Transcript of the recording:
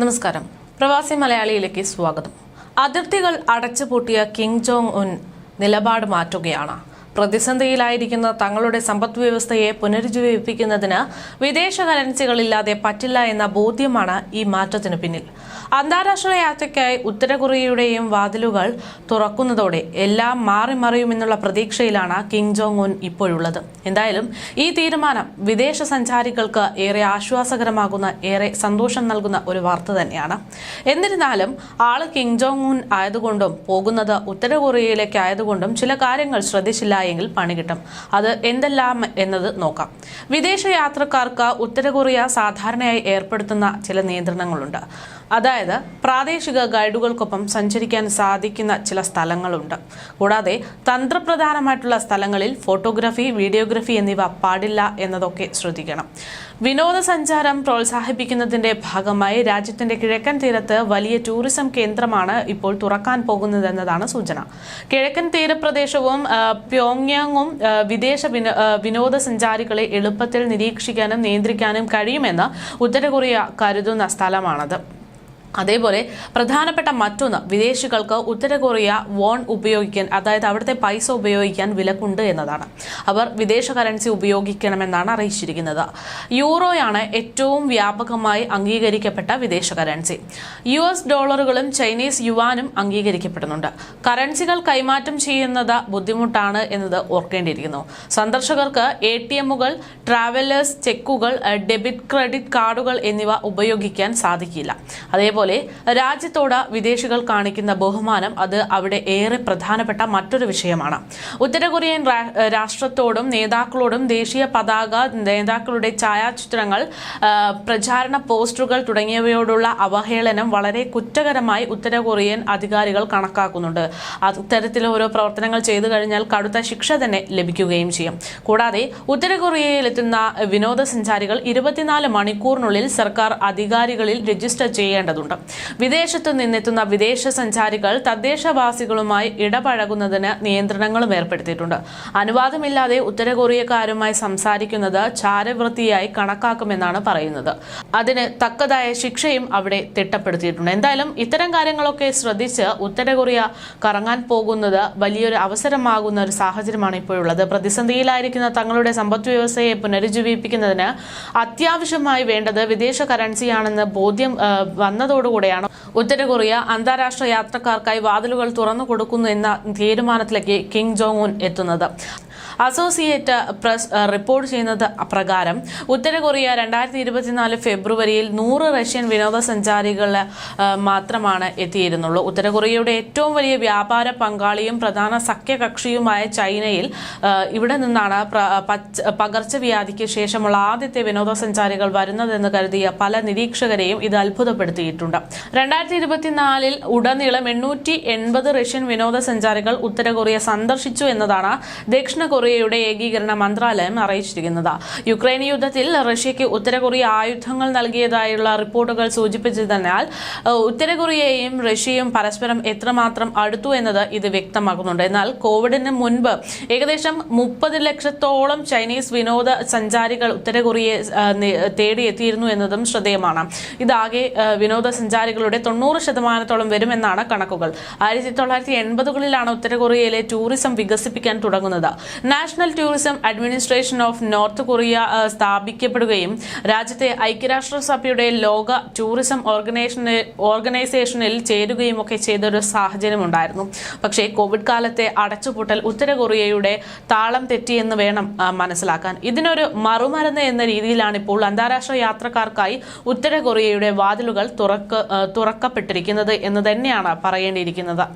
നമസ്കാരം. പ്രവാസി മലയാളിയിലേക്ക് സ്വാഗതം. അതിർത്തികൾ അടച്ചുപൂട്ടിയ കിങ് ജോങ് ഉൻ നിലപാട് മാറ്റുകയാണ്. പ്രതിസന്ധിയിലായിരിക്കുന്ന തങ്ങളുടെ സമ്പദ് വ്യവസ്ഥയെ പുനരുജ്ജീവിപ്പിക്കുന്നതിന് വിദേശ കറൻസികളില്ലാതെ പറ്റില്ല എന്ന ബോധ്യമാണ് ഈ മാറ്റത്തിന് പിന്നിൽ. അന്താരാഷ്ട്ര യാത്രയ്ക്കായി ഉത്തര കൊറിയയുടെയും വാതിലുകൾ തുറക്കുന്നതോടെ എല്ലാം മാറി മറിയുമെന്നുള്ള പ്രതീക്ഷയിലാണ് കിങ് ജോങ് ഉൻ ഇപ്പോഴുള്ളത്. എന്തായാലും ഈ തീരുമാനം വിദേശ സഞ്ചാരികൾക്ക് ഏറെ ആശ്വാസകരമാകുന്ന ഏറെ സന്തോഷം നൽകുന്ന ഒരു വാർത്ത തന്നെയാണ്. എന്നിരുന്നാലും ആൾ കിങ് ജോങ് ഉൻ ആയതുകൊണ്ടും പോകുന്നത് ഉത്തര കൊറിയയിലേക്ക് ആയതുകൊണ്ടും ചില കാര്യങ്ങൾ ശ്രദ്ധിച്ചില്ല എങ്കിൽ പണി കിട്ടും. അത് എന്തെല്ലാം എന്നത് നോക്കാം. വിദേശ യാത്രക്കാർക്ക് ഉത്തര കൊറിയ സാധാരണയായി ഏർപ്പെടുത്തുന്ന ചില നിയന്ത്രണങ്ങളുണ്ട്. അതായത് പ്രാദേശിക ഗൈഡുകൾക്കൊപ്പം സഞ്ചരിക്കാൻ സാധിക്കുന്ന ചില സ്ഥലങ്ങളുണ്ട്. കൂടാതെ തന്ത്രപ്രധാനമായിട്ടുള്ള സ്ഥലങ്ങളിൽ ഫോട്ടോഗ്രാഫി വീഡിയോഗ്രഫി എന്നിവ പാടില്ല എന്നതൊക്കെ ശ്രദ്ധിക്കണം. വിനോദസഞ്ചാരം പ്രോത്സാഹിപ്പിക്കുന്നതിന്റെ ഭാഗമായി രാജ്യത്തിന്റെ കിഴക്കൻ തീരത്ത് വലിയ ടൂറിസം കേന്ദ്രമാണ് ഇപ്പോൾ തുറക്കാൻ പോകുന്നതെന്നതാണ് സൂചന. കിഴക്കൻ തീരപ്രദേശവും പ്യോങ്യാങ്ങും വിദേശ വിനോദസഞ്ചാരികളെ എളുപ്പത്തിൽ നിരീക്ഷിക്കാനും നിയന്ത്രിക്കാനും കഴിയുമെന്ന് ഉത്തര കൊറിയ കരുതുന്ന സ്ഥലമാണത്. അതേപോലെ പ്രധാനപ്പെട്ട മറ്റൊന്ന് വിദേശികൾക്ക് ഉത്തര കൊറിയ വോൺ ഉപയോഗിക്കാൻ അതായത് അവിടുത്തെ പൈസ ഉപയോഗിക്കാൻ വിലക്കുണ്ട് എന്നതാണ്. അവർ വിദേശ കറൻസി ഉപയോഗിക്കണമെന്നാണ് അറിയിച്ചിരിക്കുന്നത്. യൂറോയാണ് ഏറ്റവും വ്യാപകമായി അംഗീകരിക്കപ്പെട്ട വിദേശ കറൻസി യു എസ് ഡോളറുകളും ചൈനീസ് യുവാനും അംഗീകരിക്കപ്പെടുന്നുണ്ട്. കറൻസികൾ കൈമാറ്റം ചെയ്യുന്നത് ബുദ്ധിമുട്ടാണ് എന്നത് ഓർക്കേണ്ടിയിരിക്കുന്നു. സന്ദർശകർക്ക് എ ടി എമ്മുകൾ ട്രാവലേഴ്സ് ചെക്കുകൾ ഡെബിറ്റ് ക്രെഡിറ്റ് കാർഡുകൾ എന്നിവ ഉപയോഗിക്കാൻ സാധിക്കില്ല. അതേപോലെ രാജ്യത്തോട് വിദേശികൾ കാണിക്കുന്ന ബഹുമാനം അത് അവിടെ ഏറെ പ്രധാനപ്പെട്ട മറ്റൊരു വിഷയമാണ്. ഉത്തര കൊറിയൻ രാഷ്ട്രത്തോടും നേതാക്കളോടും ദേശീയ പതാക നേതാക്കളുടെ ഛായാചിത്രങ്ങൾ പ്രചാരണ പോസ്റ്ററുകൾ തുടങ്ങിയവയോടുള്ള അവഹേളനം വളരെ കുറ്റകരമായി ഉത്തര കൊറിയൻ അധികാരികൾ കണക്കാക്കുന്നുണ്ട്. അത്തരത്തിൽ ഓരോ പ്രവർത്തനങ്ങൾ ചെയ്തു കഴിഞ്ഞാൽ കടുത്ത ശിക്ഷ തന്നെ ലഭിക്കുകയും ചെയ്യും. കൂടാതെ ഉത്തര കൊറിയയിലെത്തുന്ന വിനോദസഞ്ചാരികൾ ഇരുപത്തിനാല് മണിക്കൂറിനുള്ളിൽ സർക്കാർ അധികാരികളിൽ രജിസ്റ്റർ ചെയ്യേണ്ടതുണ്ട്. വിദേശത്തു നിന്നെത്തുന്ന വിദേശ സഞ്ചാരികൾ തദ്ദേശവാസികളുമായി ഇടപഴകുന്നതിന് നിയന്ത്രണങ്ങളും ഏർപ്പെടുത്തിയിട്ടുണ്ട്. അനുവാദമില്ലാതെ ഉത്തര കൊറിയക്കാരുമായി സംസാരിക്കുന്നത് ചാരവൃത്തിയായി കണക്കാക്കുമെന്നാണ് പറയുന്നത്. അതിന് തക്കതായ ശിക്ഷയും അവിടെ തിട്ടപ്പെടുത്തിയിട്ടുണ്ട്. എന്തായാലും ഇത്തരം കാര്യങ്ങളൊക്കെ ശ്രദ്ധിച്ച് ഉത്തര കൊറിയ കറങ്ങാൻ പോകുന്നത് വലിയൊരു അവസരമാകുന്ന ഒരു സാഹചര്യമാണ് ഇപ്പോഴുള്ളത്. പ്രതിസന്ധിയിലായിരിക്കുന്ന തങ്ങളുടെ സമ്പദ് വ്യവസ്ഥയെ പുനരുജ്ജീവിപ്പിക്കുന്നതിന് അത്യാവശ്യമായി വേണ്ടത് വിദേശ കറൻസിയാണെന്ന് ബോധ്യം ആ, വന്നതോടുകൂടെയാണ് ഉത്തര കൊറിയ അന്താരാഷ്ട്ര യാത്രക്കാർക്കായി വാതിലുകൾ തുറന്നു കൊടുക്കുന്നു എന്ന തീരുമാനത്തിലേക്ക് കിങ് ജോങ് ഉൻ എത്തുന്നത്. അസോസിയേറ്റ് പ്രസ് റിപ്പോർട്ട് ചെയ്യുന്നത് പ്രകാരം ഉത്തര കൊറിയ രണ്ടായിരത്തി ഇരുപത്തിനാല് ഫെബ്രുവരിയിൽ നൂറ് റഷ്യൻ വിനോദസഞ്ചാരികൾ മാത്രമാണ് എത്തിയിരുന്നുള്ളൂ. ഉത്തര കൊറിയയുടെ ഏറ്റവും വലിയ വ്യാപാര പങ്കാളിയും പ്രധാന സഖ്യകക്ഷിയുമായ ചൈനയിൽ ഇവിടെ നിന്നാണ് പകർച്ചവ്യാധിക്ക് ശേഷമുള്ള ആദ്യത്തെ വിനോദസഞ്ചാരികൾ വരുന്നതെന്ന് കരുതിയ പല നിരീക്ഷകരെയും ഇത് അത്ഭുതപ്പെടുത്തിയിട്ടുണ്ട്. രണ്ടായിരത്തി ഇരുപത്തിനാലിൽ ഉടനീളം എണ്ണൂറ്റി എൺപത് റഷ്യൻ വിനോദസഞ്ചാരികൾ ഉത്തര കൊറിയ സന്ദർശിച്ചു എന്നതാണ് ദക്ഷിണ കൊറിയയുടെ ഏകീകരണ മന്ത്രാലയം അറിയിച്ചിരിക്കുന്നത്. യുക്രൈൻ യുദ്ധത്തിൽ റഷ്യയ്ക്ക് ഉത്തര കൊറിയ ആയുധങ്ങൾ നൽകിയതായുള്ള റിപ്പോർട്ടുകൾ സൂചിപ്പിച്ചതിനാൽ ഉത്തര കൊറിയയും റഷ്യയും പരസ്പരം എത്രമാത്രം അടുത്തു എന്നത് ഇത് വ്യക്തമാക്കുന്നുണ്ട്. എന്നാൽ കോവിഡിന് മുൻപ് ഏകദേശം മുപ്പത് ലക്ഷത്തോളം ചൈനീസ് വിനോദ സഞ്ചാരികൾ ഉത്തര കൊറിയയെ തേടിയെത്തിയിരുന്നു എന്നതും ശ്രദ്ധേയമാണ്. ഇതാകെ വിനോദസഞ്ചാരികളുടെ തൊണ്ണൂറ് ശതമാനത്തോളം വരുമെന്നാണ് കണക്കുകൾ. ആയിരത്തി തൊള്ളായിരത്തി എൺപതുകളിലാണ് ഉത്തര കൊറിയയിലെ ടൂറിസം വികസിപ്പിക്കാൻ തുടങ്ങുന്നത്. National tourism administration of North Korea സ്ഥാപിക്കപ്പെടുകയും രാജ്യത്തെ ഐക്യരാഷ്ട്രസഭയുടെ ലോക ടൂറിസം ഓർഗനൈസേഷനിൽ ചേരുകയും ഒക്കെ ചെയ്തൊരു സാഹചര്യമുണ്ടായിരുന്നു പക്ഷേ കോവിഡ് കാലത്തെ അടച്ചുപൂട്ടൽ ഉത്തര കൊറിയയുടെ താളം തെറ്റിയെന്ന് വേണം മനസ്സിലാക്കാൻ. ഇതിനൊരു മറുമരുന്ന് എന്ന രീതിയിലാണ് ഇപ്പോൾ അന്താരാഷ്ട്ര യാത്രക്കാർക്കായി ഉത്തര കൊറിയയുടെ വാതിലുകൾ തുറക്ക തുറക്കപ്പെട്ടിരിക്കുന്നത് എന്ന് തന്നെയാണ് പറയേണ്ടിയിരിക്കുന്നത്.